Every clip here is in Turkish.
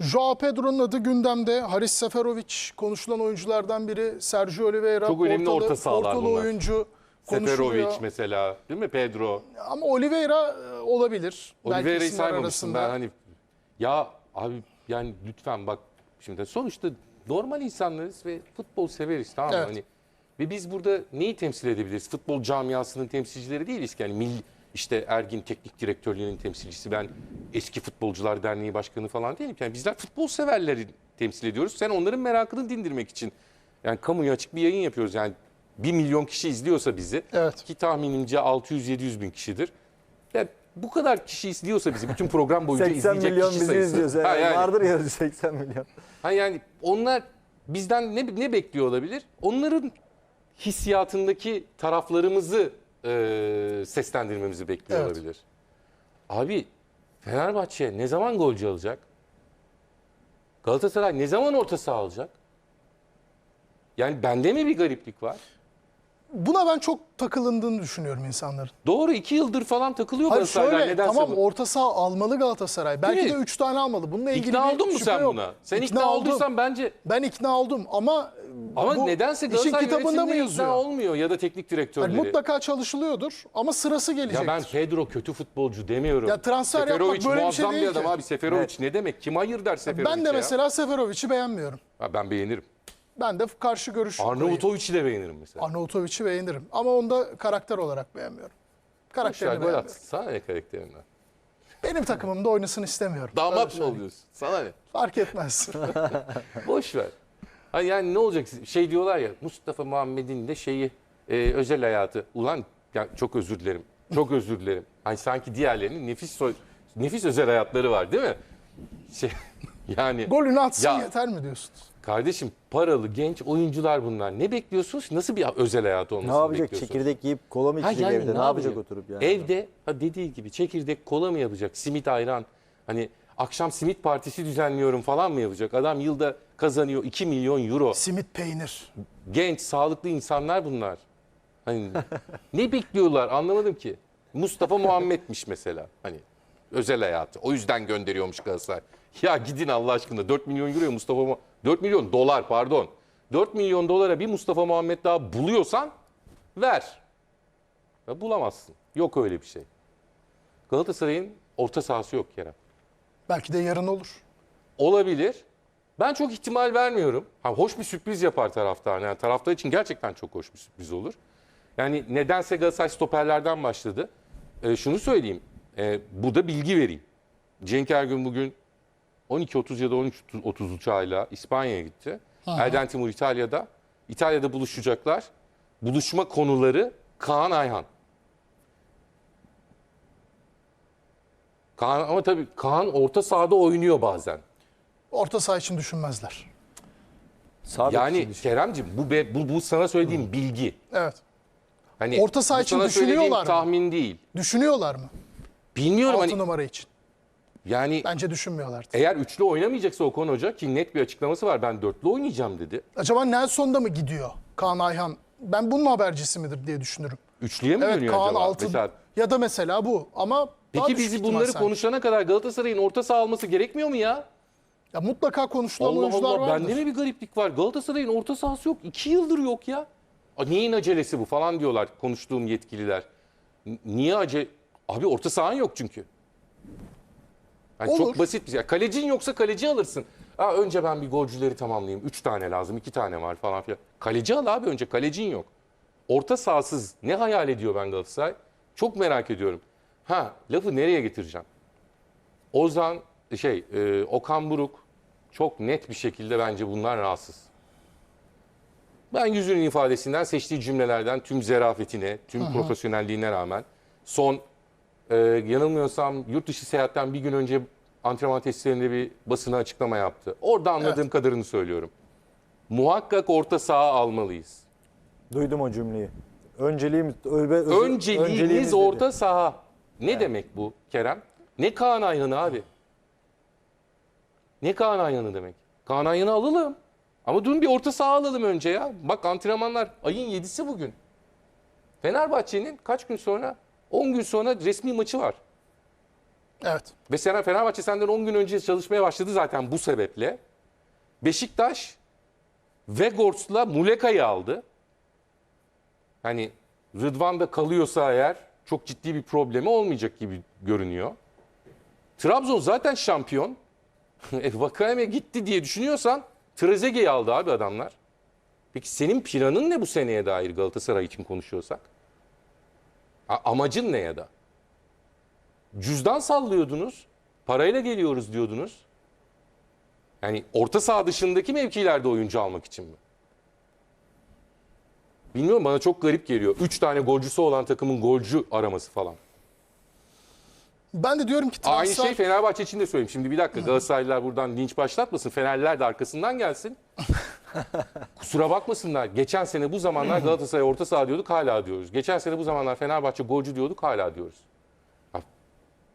Joao Pedro'nun adı gündemde. Haris Seferovic konuşulan oyunculardan biri. Sergio Oliveira Çok önemli ortalı- orta sahalar ortalı bunlar. oyuncu konuşuluyor. Seferovic mesela değil mi Pedro? Ama Oliveira e, olabilir. Belki Oliveira'yı isimler ben hani ya abi yani lütfen bak şimdi sonuçta normal insanlarız ve futbol severiz tamam mı? Evet. Hani ve biz burada neyi temsil edebiliriz? Futbol camiasının temsilcileri değiliz ki. Yani milli, işte Ergin Teknik Direktörlüğü'nün temsilcisi ben eski futbolcular derneği başkanı falan değilim. Yani bizler futbol severleri temsil ediyoruz. Sen onların merakını dindirmek için yani kamuya açık bir yayın yapıyoruz. Yani 1 milyon kişi izliyorsa bizi Evet. ki tahminimce 600-700 bin kişidir. Yani bu kadar kişi izliyorsa bizi bütün program boyunca 80 izleyecek milyon kişi bizi sayısı. izliyor. Ha, Yani yani, Vardır ya 80 milyon. ha yani onlar bizden ne ne bekliyor olabilir? Onların hissiyatındaki taraflarımızı e, seslendirmemizi bekliyor Evet. olabilir. Abi Fenerbahçe ne zaman golcü alacak? Galatasaray ne zaman orta saha alacak? Yani bende mi bir gariplik var? Buna ben çok takılındığını düşünüyorum insanların. Doğru iki yıldır falan takılıyor Hayır Galatasaraylar şöyle nedense. tamam bu. orta saha almalı Galatasaray. Belki mi? de 3 tane almalı. Bununla ilgili İkna bir oldun mu şüphe sen yok. buna? Sen ikna, oldum. olduysan bence Ben ikna oldum ama ama bu nedense işin Galatasaray kitabında mı yönetiminde yazıyor? ikna olmuyor ya da teknik direktörleri. Yani mutlaka çalışılıyordur ama sırası gelecek. ya ben Pedro kötü futbolcu demiyorum. Ya transfer yapmak Seferovic böyle bir şey muazzam değil adam ki. abi. Seferovic ne demek? Kim hayır der Seferovic'e ben de ya? mesela Seferovic'i beğenmiyorum. Ha, ben beğenirim. Ben de karşı görüş koyayım. Arnavutovic'i de beğenirim mesela. Arnavutovic'i beğenirim. Ama onu da karakter olarak beğenmiyorum. Karakterini gol beğenmiyorum. atsın. Sana ne karakterinden? Benim takımımda oynasın istemiyorum. Damat mı oluyorsun? Sana ne? Fark etmez. Boş ver. Hani yani ne olacak? Şey diyorlar ya Mustafa Muhammed'in de şeyi e, özel hayatı. Ulan ya çok özür dilerim. Çok özür dilerim. Hani sanki diğerlerinin nefis soy, nefis özel hayatları var değil mi? Şey, yani Golünü atsın Ya- yeter mi diyorsunuz? kardeşim paralı genç oyuncular bunlar. Ne bekliyorsunuz? Nasıl bir özel hayatı Ne olmasını yapacak? bekliyorsunuz? Çekirdek yiyip kola mı Ha içecek yani evde? Ne, ne yapacak yapacak? oturup yani? Evde ha dediği gibi çekirdek kola mı yapacak? Simit ayran. Hani akşam simit partisi düzenliyorum falan mı yapacak? Adam yılda kazanıyor 2 milyon euro. Simit peynir. Genç, sağlıklı insanlar bunlar. Hani ne bekliyorlar anlamadım ki. Mustafa Muhammed'miş mesela. Hani özel hayatı. O yüzden gönderiyormuş Galatasaray. Ya gidin Allah aşkına 4 milyon euro Mustafa Mu- 4 milyon dolar pardon. 4 milyon dolara bir Mustafa Muhammed daha buluyorsan ver. Ya bulamazsın. Yok öyle bir şey. Galatasaray'ın orta sahası yok Kerem. Belki de yarın olur. Olabilir. Ben çok ihtimal vermiyorum. Ha, hoş bir sürpriz yapar taraftar. Yani taraftar için gerçekten çok hoş bir sürpriz olur. Yani nedense Galatasaray stoperlerden başladı. Ee, şunu söyleyeyim. Ee, burada bilgi vereyim. Cenk Ergün bugün 12.30 ya da 13.30 uçağıyla İspanya'ya gitti. Erden Timur İtalya'da. İtalya'da buluşacaklar. Buluşma konuları Kaan Ayhan. Kaan, ama tabii Kaan orta sahada oynuyor bazen. Orta saha için düşünmezler. Sabit Yani. Keremciğim bu, be- bu bu sana söylediğim bilgi. Evet. Hani Orta saha için düşünüyorlar mı? tahmin değil. Düşünüyorlar mı? Bilmiyorum 6 hani numara için. Yani Bence düşünmüyorlar. eğer üçlü oynamayacaksa Okan Hoca ki net bir açıklaması var ben dörtlü oynayacağım dedi. Acaba Nelson da mı gidiyor? Kaan Ayhan. Ben bunun habercisi midir diye düşünürüm. Üçlüye mi Evet dönüyor Kaan acaba? altı Mesela, ya da mesela bu ama daha peki düşük bizi ihtimal bunları sanki. konuşana kadar Galatasaray'ın orta saha alması gerekmiyor mu ya? Ya mutlaka konuşulan Allah oyuncular Allah vardır. bende mi bir gariplik var? Galatasaray'ın orta sahası yok. İki yıldır yok ya. A, neyin acelesi bu falan diyorlar konuştuğum yetkililer. N- Niye acele? Abi orta sahan yok çünkü. Yani Olur. çok basit bir şey. Kalecin yoksa kaleci alırsın. Ha, önce ben bir golcüleri tamamlayayım. Üç tane lazım, iki tane var falan filan. Kaleci al abi önce. Kalecin yok. Orta sahasız ne hayal ediyor ben Galatasaray? Çok merak ediyorum. Ha lafı nereye getireceğim? Ozan şey e, Okan Buruk çok net bir şekilde bence bunlar rahatsız. Ben yüzünün ifadesinden seçtiği cümlelerden tüm zerafetine, tüm profesyonelliğine rağmen son e, yanılmıyorsam yurt dışı seyahatten bir gün önce antrenman tesislerinde bir basına açıklama yaptı. Orada anladığım kadarını söylüyorum. Muhakkak orta saha almalıyız. Duydum o cümleyi. Önceliğimiz öbe, Önceliğiniz önceliğimiz dedi. orta saha. Ne demek bu Kerem? Ne Kaan Ayhan'ı abi? Ne Kaan Ayhan'ı demek? Kaan Ayhan'ı alalım. Ama dün bir orta saha alalım önce ya. Bak antrenmanlar ayın 7'si bugün. Fenerbahçe'nin kaç gün sonra? 10 gün sonra resmi maçı var. Evet. Ve Fener- Fenerbahçe senden 10 gün önce çalışmaya başladı zaten bu sebeple. Beşiktaş Vegors'la Muleka'yı aldı. Hani Rıdvan da kalıyorsa eğer çok ciddi bir problemi olmayacak gibi görünüyor. Trabzon zaten şampiyon. e, Vakayeme gitti diye düşünüyorsan Trezeguet'i aldı abi adamlar. Peki senin planın ne bu seneye dair Galatasaray için konuşuyorsak? A- amacın ne ya da? Cüzdan sallıyordunuz. Parayla geliyoruz diyordunuz. Yani orta saha dışındaki mevkilerde oyuncu almak için mi? Bilmiyorum bana çok garip geliyor. Üç tane golcüsü olan takımın golcü araması falan. Ben de diyorum ki Aynı transfer... şey Fenerbahçe için de söyleyeyim. Şimdi bir dakika Galatasaraylılar buradan linç başlatmasın. Fenerliler de arkasından gelsin. Kusura bakmasınlar. Geçen sene bu zamanlar Galatasaray orta saha diyorduk hala diyoruz. Geçen sene bu zamanlar Fenerbahçe golcü diyorduk hala diyoruz.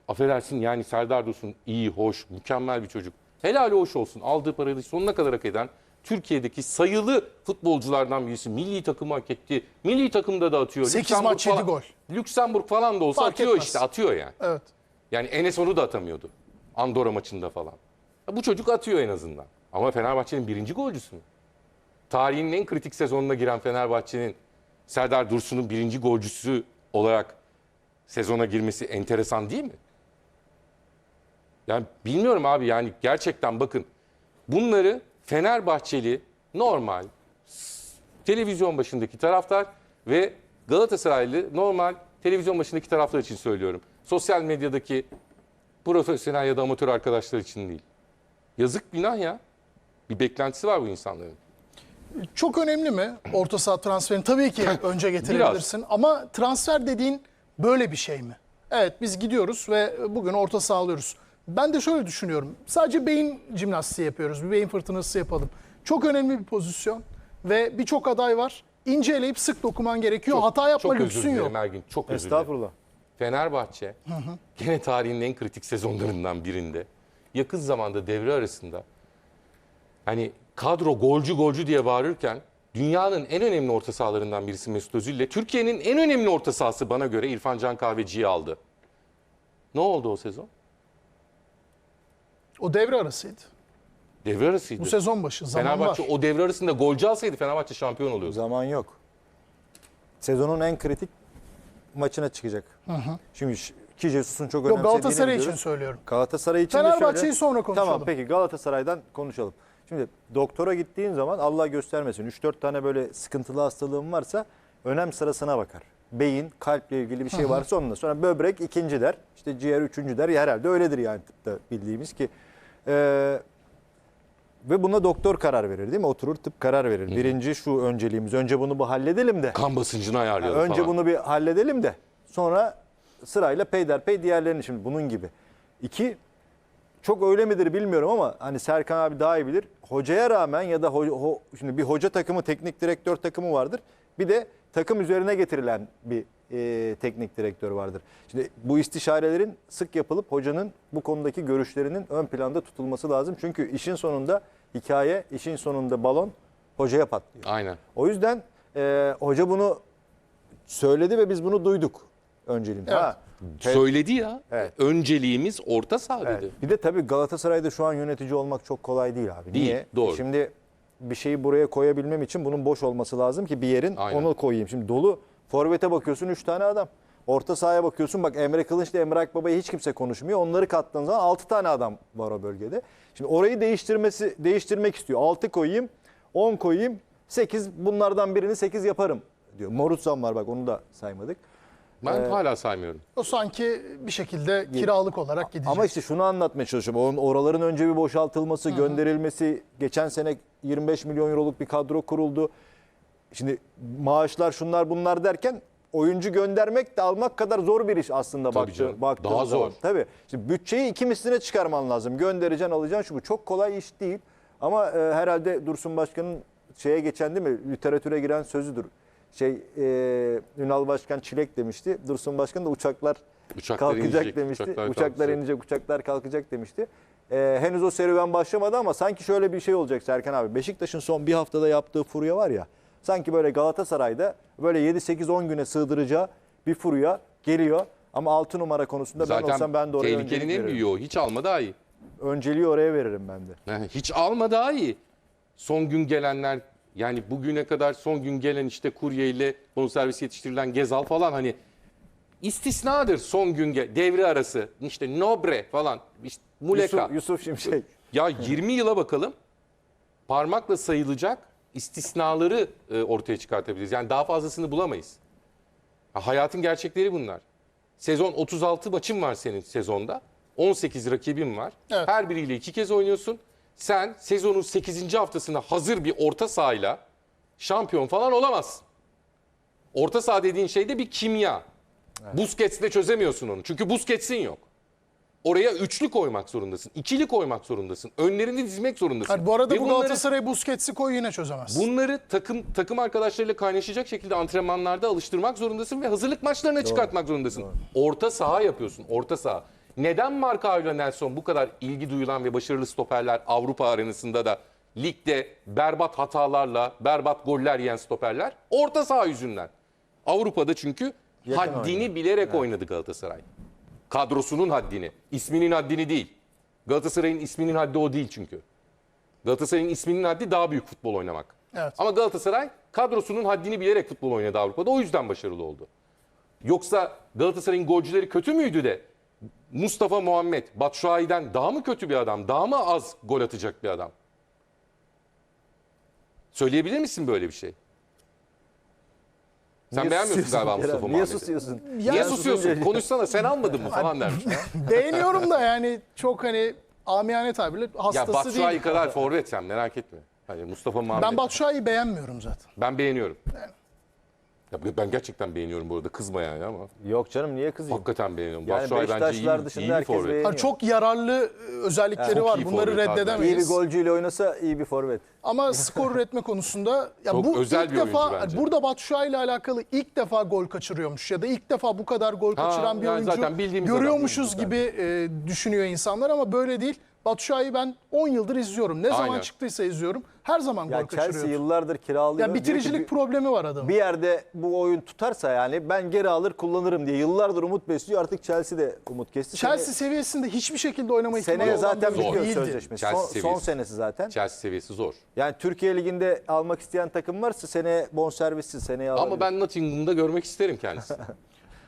Affedersin yani Serdar Dursun iyi, hoş, mükemmel bir çocuk. Helali hoş olsun. Aldığı parayı sonuna kadar hak eden Türkiye'deki sayılı futbolculardan birisi. Milli takımı hak etti. Milli takımda da atıyor. Sekiz Lüksemburg maç, yedi falan- gol. Lüksemburg falan da olsa Fark atıyor etmez. işte atıyor yani. Evet. Yani Enes onu da atamıyordu. Andorra maçında falan. Ya Bu çocuk atıyor en azından. Ama Fenerbahçe'nin birinci golcüsü mü? Tarihinin en kritik sezonuna giren Fenerbahçe'nin Serdar Dursun'un birinci golcüsü olarak sezona girmesi enteresan değil mi? Yani bilmiyorum abi yani gerçekten bakın bunları Fenerbahçeli normal televizyon başındaki taraftar ve Galatasaraylı normal televizyon başındaki taraftar için söylüyorum. Sosyal medyadaki profesyonel ya da amatör arkadaşlar için değil. Yazık günah ya. Bir beklentisi var bu insanların. Çok önemli mi orta saha transferini? Tabii ki önce getirebilirsin ama transfer dediğin böyle bir şey mi? Evet biz gidiyoruz ve bugün orta saha alıyoruz. Ben de şöyle düşünüyorum. Sadece beyin jimnastiği yapıyoruz. Bir beyin fırtınası yapalım. Çok önemli bir pozisyon ve birçok aday var. İnceleyip sık dokuman gerekiyor. Hata yapma çok özür lüksün dilerim yok. Ergin. Çok özür dilerim. Estağfurullah. Fenerbahçe gene tarihinin en kritik sezonlarından birinde yakın zamanda devre arasında hani kadro golcü golcü diye bağırırken dünyanın en önemli orta sahalarından birisi Mesut Özil ile Türkiye'nin en önemli orta sahası bana göre İrfan Can Kahveci'yi aldı. Ne oldu o sezon? O devre arasıydı. Devre arasıydı. Bu sezon başı. Zaman Fenerbahçe var. o devre arasında golcü alsaydı Fenerbahçe şampiyon oluyordu. Zaman yok. Sezonun en kritik maçına çıkacak. Şimdi ş- ki Jesus'un çok Yok önemsediğini Galatasaray için söylüyorum. Galatasaray için de Fenerbahçe'yi sonra konuşalım. Tamam peki Galatasaray'dan konuşalım. Şimdi doktora gittiğin zaman Allah göstermesin 3-4 tane böyle sıkıntılı hastalığın varsa önem sırasına bakar. Beyin, kalple ilgili bir şey varsa onunla. Sonra böbrek ikinci der. işte ciğer üçüncü der. Herhalde öyledir yani tıpta bildiğimiz ki. Ee, ve buna doktor karar verir değil mi? Oturur tıp karar verir. Birinci şu önceliğimiz. Önce bunu bir halledelim de. Kan basıncını ayarlayalım Önce falan. bunu bir halledelim de sonra sırayla peyderpey diğerlerini şimdi bunun gibi. İki çok öyle midir bilmiyorum ama hani Serkan abi daha iyi bilir. Hocaya rağmen ya da ho- ho- şimdi bir hoca takımı, teknik direktör takımı vardır. Bir de takım üzerine getirilen bir e, teknik direktör vardır. Şimdi bu istişarelerin sık yapılıp hocanın bu konudaki görüşlerinin ön planda tutulması lazım. Çünkü işin sonunda hikaye, işin sonunda balon hocaya patlıyor. Aynen. O yüzden e, hoca bunu söyledi ve biz bunu duyduk önceliğinde. Evet. Ha, Söyledi ya. Evet. Önceliğimiz orta saha evet. Bir de tabii Galatasaray'da şu an yönetici olmak çok kolay değil abi. Değil, Niye? doğru. Şimdi bir şeyi buraya koyabilmem için bunun boş olması lazım ki bir yerin Aynen. onu koyayım. Şimdi dolu forvete bakıyorsun 3 tane adam. Orta sahaya bakıyorsun bak Emre Kılınç ile Emre Akbaba'yı hiç kimse konuşmuyor. Onları kattığın zaman 6 tane adam var o bölgede. Şimdi orayı değiştirmesi değiştirmek istiyor. 6 koyayım, 10 koyayım, 8 bunlardan birini 8 yaparım diyor. Morutzan var bak onu da saymadık. Ben Ee, hala saymıyorum. O sanki bir şekilde kiralık olarak gidecek. Ama işte şunu anlatmaya çalışıyorum. Onun oraların önce bir boşaltılması, gönderilmesi. Geçen sene 25 milyon euroluk bir kadro kuruldu. Şimdi maaşlar şunlar bunlar derken oyuncu göndermek de almak kadar zor bir iş aslında Tabii baktı, baktığın Daha zaman. zor. Tabii. Şimdi bütçeyi iki misline çıkarman lazım. Göndereceksin, alacaksın şu bu. Çok kolay iş değil. Ama e, herhalde Dursun Başkan'ın şeye geçen değil mi? Literatüre giren sözüdür. Şey e, Ünal Başkan çilek demişti. Dursun Başkan da uçaklar Uçaklar kalkacak inecek, demişti. uçaklar Uçaklar, inecek, uçaklar kalkacak demişti. Ee, henüz o serüven başlamadı ama sanki şöyle bir şey olacak Serkan abi. Beşiktaş'ın son bir haftada yaptığı furya var ya. Sanki böyle Galatasaray'da böyle 7-8-10 güne sığdıracağı bir furya geliyor. Ama 6 numara konusunda ben Zaten olsam ben de oraya tehlikenin öncelik en veririm. büyüğü o. Hiç alma daha iyi. Önceliği oraya veririm ben de. Yani Hiç alma daha iyi. Son gün gelenler yani bugüne kadar son gün gelen işte kurye ile bonservis yetiştirilen Gezal falan hani istisnadır son gün ge- devre arası işte Nobre falan işte Muleka. Yusuf, Yusuf Şimşek. Ya 20 yıla bakalım parmakla sayılacak istisnaları e, ortaya çıkartabiliriz. Yani daha fazlasını bulamayız. Ha, hayatın gerçekleri bunlar. Sezon 36 maçın var senin sezonda. 18 rakibin var. Evet. Her biriyle iki kez oynuyorsun. Sen sezonun 8. haftasında hazır bir orta sahayla şampiyon falan olamazsın. Orta saha dediğin şey de bir kimya. Busquets'le çözemiyorsun onu. Çünkü Busquets'in yok. Oraya üçlü koymak zorundasın. ikili koymak zorundasın. Önlerini dizmek zorundasın. Yani bu arada Ve bu bunları- Galatasaray Busquets'i koy yine çözemez. Bunları takım takım arkadaşlarıyla kaynaşacak şekilde antrenmanlarda alıştırmak zorundasın ve hazırlık maçlarına çıkartmak zorundasın. Orta saha yapıyorsun, orta saha. Neden Marka ile Nelson bu kadar ilgi duyulan ve başarılı stoperler Avrupa arenasında da ligde berbat hatalarla, berbat goller yiyen stoperler? Orta saha yüzünden. Avrupa'da çünkü Yakın haddini oynuyor. bilerek oynadı Galatasaray. Kadrosunun haddini, isminin haddini değil. Galatasaray'ın isminin haddi o değil çünkü. Galatasaray'ın isminin haddi daha büyük futbol oynamak. Evet. Ama Galatasaray kadrosunun haddini bilerek futbol oynadı Avrupa'da. O yüzden başarılı oldu. Yoksa Galatasaray'ın golcüleri kötü müydü de Mustafa Muhammed Batshuayi'den daha mı kötü bir adam? Daha mı az gol atacak bir adam? Söyleyebilir misin böyle bir şey? Sen Niye beğenmiyorsun susuyorsun galiba? Mustafa Niye Muhammed'i. susuyorsun? Niye Ya susuyorsun? Konuşsana sen almadın mı falan dermiş. Beğeniyorum da yani çok hani amiyane tabirle ya hastası Batshuayi değil. kadar forvet sen merak etme. Hani Mustafa Muhammed. Ben Batshuayi'yi beğenmiyorum zaten. Ben beğeniyorum. Ya ben gerçekten beğeniyorum bu arada. Kızma yani ama. Yok canım niye kızayım? Hakikaten beğeniyorum. Yani Batshuayi bence iyi, Beşiktaşlar dışında iyi bir herkes forvet. beğeniyor. Hani çok yararlı e, özellikleri Çok var. iyi Bunları forvet abi. İyi bir reddedemeyiz. golcüyle oynasa iyi bir forvet. Ama skor üretme konusunda ya Çok bu özel ilk bir oyuncu defa bence. burada Batshuayi ile alakalı ilk defa gol kaçırıyormuş ya da ilk defa bu kadar gol Ha, kaçıran bir yani oyuncu zaten bildiğimiz adam görüyormuşuz gibi e, düşünüyor insanlar ama böyle değil. Batshuayi'yi ben 10 yıldır izliyorum. Ne zaman Aynen. çıktıysa izliyorum. Her zaman gol Chelsea kaçırıyor. yıllardır kiralıyor. Ya Diyor ki bitiricilik bir- problemi var adamın. bir yerde bu oyun tutarsa yani ben geri alır kullanırım diye yıllardır umut besliyor. Artık Chelsea de umut kesti. Chelsea seviyesinde hiçbir şekilde oynama ihtimali seneye olan zaten bir oyuncu bitiyor değildi. sözleşmesi. Chelsea Son, son seviyesi. senesi zaten. Chelsea seviyesi zor. Yani Türkiye Ligi'nde almak isteyen takım varsa seneye bonservissiz seneye alabilir. Ama ben Nottingham'da görmek isterim kendisini.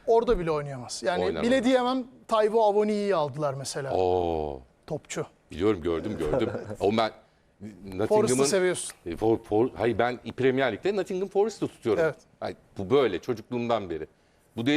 Orada bile oynayamaz. Yani Oynamaz. bile diyemem Tayvo Avoni'yi aldılar mesela. Oo, Topçu. biliyorum gördüm gördüm. O ben Nottingham'ın seviyorsun. E, For, for, hayır ben Premier Lig'de Nottingham Forest'ı tutuyorum. Evet. Hayır, bu böyle çocukluğumdan beri.